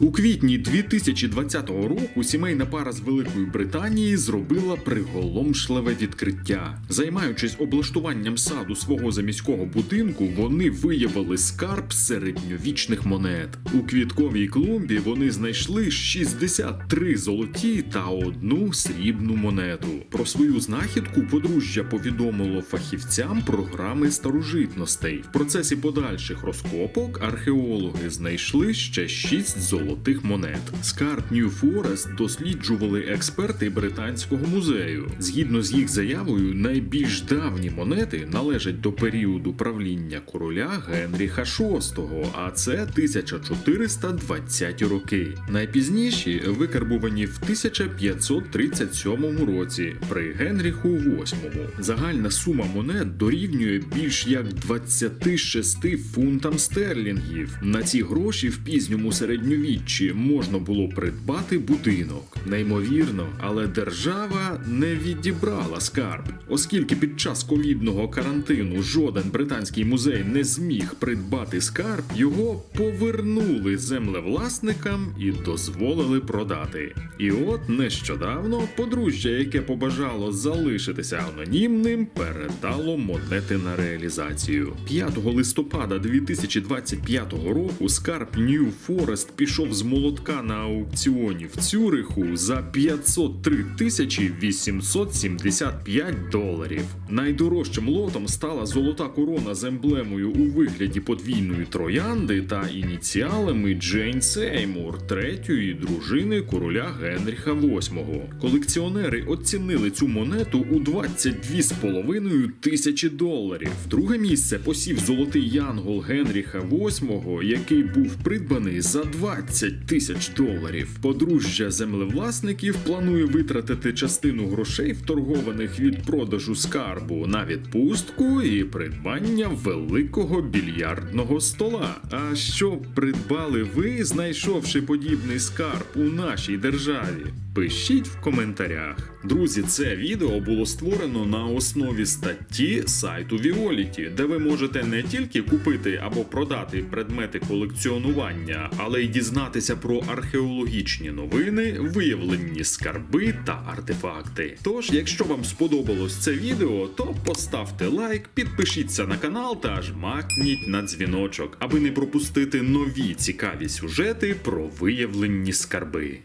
У квітні 2020 року сімейна пара з Великої Британії зробила приголомшливе відкриття. Займаючись облаштуванням саду свого заміського будинку, вони виявили скарб середньовічних монет. У квітковій клумбі вони знайшли 63 золоті та одну срібну монету. Про свою знахідку подружжя повідомило фахівцям програми старожитностей. В процесі подальших розкопок археологи знайшли ще 6 золотих монет. Скарб Нью Форест досліджували експерти британського музею. Згідно з їх заявою, найбільш давні монети належать до періоду правління короля Генріха VI, а це 1420 роки. Найпізніші викарбувані в 1537 році при Генріху VIII. Загальна сума монет дорівнює більш як 26 фунтам стерлінгів. На ці гроші в пізньому середньовіччі можна було придбати будинок. Неймовірно, але держава не відібрала скарб, оскільки під час ковідного карантину жоден британський музей не зміг придбати скарб, його повернули землевласникам і дозволили продати. І от нещодавно подружжя, яке побажало залишитися анонімним, передало монети на реалізацію. 5 листопада 2025 року скарб New Forest пішов з молотка на аукціоні в Цюриху за 503 тисячі 875 доларів. Найдорожчим лотом стала золота корона з емблемою у вигляді подвійної троянди та ініціалами Джейн Сеймур, третьої дружини короля Генріха VIII. Колекціонери оцінили цю монету у 22,5 тисячі доларів. Друге місце посів золотий янгол Генріха VIII, який був придбаний за 20 тисяч доларів. Подружжя землевласників планує витратити частину грошей, вторгованих від продажу скарбу, на відпустку і придбання великого більярдного стола. А що придбали ви, знайшовши подібний скарб у нашій державі? Пишіть в коментарях. Друзі, це відео було створено на основі статті сайту Violet, де ви можете не тільки купити або продати предмети колекціонування, але й дізнатися про археологічні новини, виявлені скарби та артефакти. Тож, якщо вам сподобалось це відео, то поставте лайк, підпишіться на канал та жмакніть на дзвіночок, аби не пропустити нові цікаві сюжети про виявлені скарби.